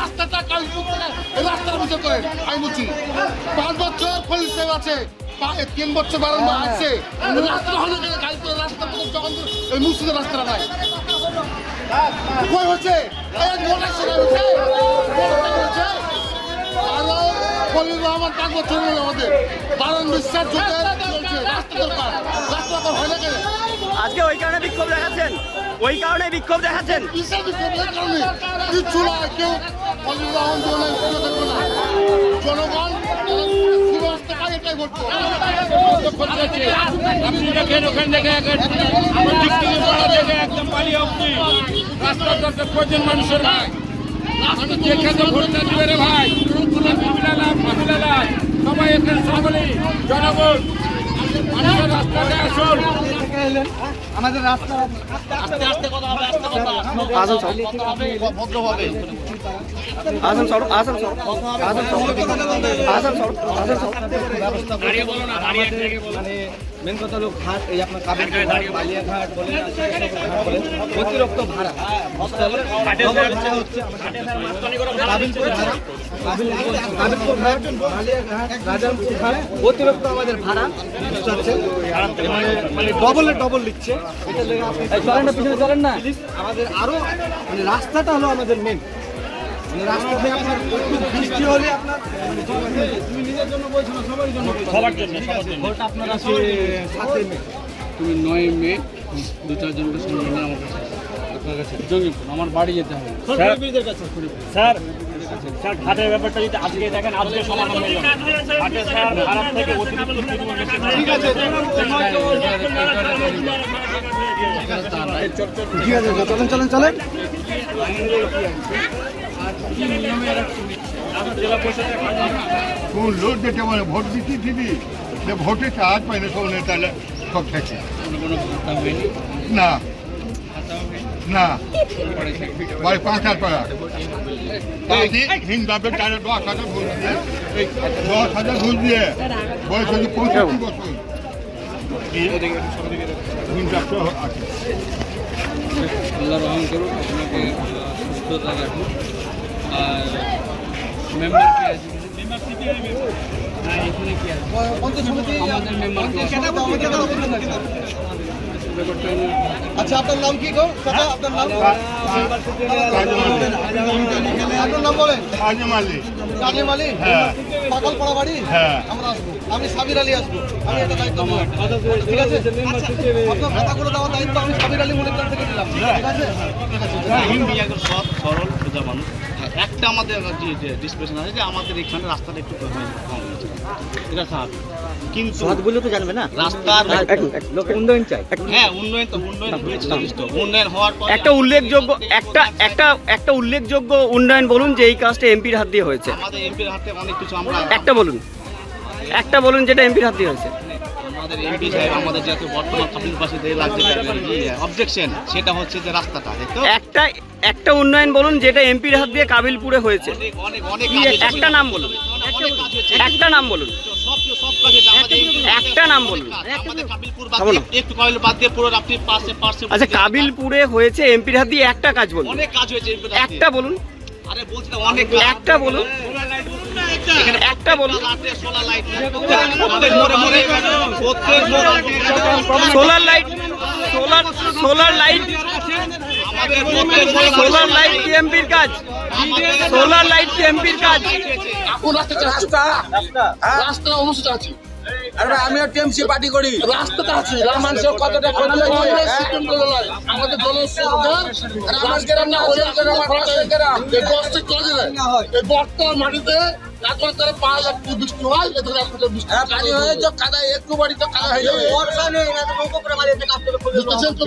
রাস্তাটা এই রাস্তার করেন আমি বলছি পাঁচ বছর পুলিশ আছে। তিন বছর বারান্দা আছে। এই রাস্তা হলে গাড়ি করে রাস্তা যখন মুর্শিদের রাস্তাটা নাই। কই হচ্ছে? এই মোটা ছেলে হচ্ছে মোটা আরও খলিল রহমান পাঁচ বছর হলো আমাদের। বারণ বিশ্বাস যুগে চলছে রাস্তা দরকার। রাস্তা দরকার হলে গেলে আজকে ওই কারণে বিক্ষোভ দেখাচ্ছেন। ওই কারণে বিক্ষোভ দেখাচ্ছেন। বিশাল বিপদের কারণে। কিচ্ছু না কেউ খলিল রহমান জন্য কেউ দেখবে জনগণ। আপনি থেকে একদম পালিয়ে অব্দি রাস্তার দরকার প্রয়োজন মানুষের ভাই আপনি যেখানে ভোটটা দিবে রে ভাই সবাই এখানে সকলেই জনগণ মানুষের রাস্তাতে আসুন আসুন সর আসুন সর আসুন সর আসুন সর আসুন সর মানে মেন কথা হলো ঘাট এই আপনার কাবের ঘাট বালিয়াঘাট বলেন বলেন অতিরিক্ত ভাড়া হচ্ছে আমাদের ভাড়া অতিরিক্ত আমাদের ভাড়া মানে ডবলে ডবল না পিছনে চলেন না আমাদের আরও মানে রাস্তাটা হলো আমাদের মেন আপনার হলে তুমি নয় মে দু চারজনকে সঙ্গে আমার কাছে আমার বাড়ি যেতে হবে। স্যার স্যার ঘাটের ব্যাপারটা যদি আজকে দেখেন আজকে সমাধান হয়ে যাবে ঘাটে স্যার খারাপ থেকে অতিরিক্ত ঠিক আছে ঠিক আছে চলেন চলেন চলেন। কোন লোক যেটা মানে ভোট দিচ্ছি দিদি যে ভোটে চার্জ পাই না সব নেতালে সব থেকে কোনো না। না। বাড়ি পাঁচ হাজার টাকা। হিন্দ টাকা দশ হাজার ঘুষ দিয়ে দশ হাজার ঘুষ দিয়ে বয়স হচ্ছে পঁয়ষট্টি বছর। আল্লাহ রহম আপনাকে সুস্থতা রাখুন আর হ্যাঁ আমাদের আচ্ছা আপনার নাম কি গো? কাকা আপনার নাম আপনার নাম বলেন। আলী। হ্যাঁ। পাগলপাড়া বাড়ি? হ্যাঁ। আমরা আসব। আমি সাবির আলী আসব। আমি এটা দায়িত্ব ঠিক আছে? আপনার খাতাগুলো দেওয়ার দায়িত্ব আমি সাবির আলী মনিটর থেকে নিলাম। ঠিক আছে? হিন্দি একজন সৎ সরল সোজা মানুষ। একটা আমাদের ডিসপ্রেশন আছে যে আমাদের এখানে রাস্তাটা একটু কম হয়েছে, এটা স্বাভাবিক কিন্তু তো জানবে না। রাস্তার উন্নয়ন চাই। হ্যাঁ উন্নয়ন তো উন্নয়ন হয়েছে যথেষ্ট উন্নয়ন হওয়ার পর একটা উল্লেখযোগ্য একটা একটা একটা উল্লেখযোগ্য উন্নয়ন বলুন যে এই কাজটা এমপির হাত দিয়ে হয়েছে। আমাদের এমপির হাতে অনেক কিছু আমরা একটা বলুন। একটা বলুন যেটা এমপির হাত দিয়ে হয়েছে। আমাদের এমপি সাহেব আমাদের যাতে বর্তমান কাপিল পাশে দিয়ে লাগছে অবজেকশন সেটা হচ্ছে যে রাস্তাটা দেখতো একটা একটা উন্নয়ন বলুন যেটা এমপির হাত দিয়ে কাবিলপুরে হয়েছে। একটা নাম বলুন। একটা নাম বলুন। সব সব কাজ হয়েছে। একটা নাম বলুন। আমাদের কাবিলপুর বাদ খাব না। দিয়ে একটু কাবিল বাদ দিয়ে পুরো আপনি পাশে পাশে আচ্ছা কাবিলপুরে হয়েছে এমপির হাত দিয়ে একটা কাজ বলুন। একটা বলুন। একটা বলুন। এখানে একটা বলুন solar light solar light solar solar light আমাদের সোলার লাইট কি এমপির কাজ সোলার লাইট কি এমপির কাজ এখন রাস্তা রাস্তা রাস্তা অনুষ্ঠিত আছে আরে আমি টিএমসি পার্টি করি। রাস্তাটা আছে মানুষ কতটা আমাদের দলের সরকার রাস্তাটা না হলে এই বস্তা চলে যায়। এই বস্তা মাটিতে এখন তারা পাঁচ লাখ বৃষ্টি হয় এদের বৃষ্টি পানি হয়ে তো কাদা একটু বাড়ি তো কাদা হয়ে যাবে। বর্ষা নেই না তো নৌকো করে মারিয়ে কাজ করে বুঝতেছেন তো?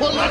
বললাম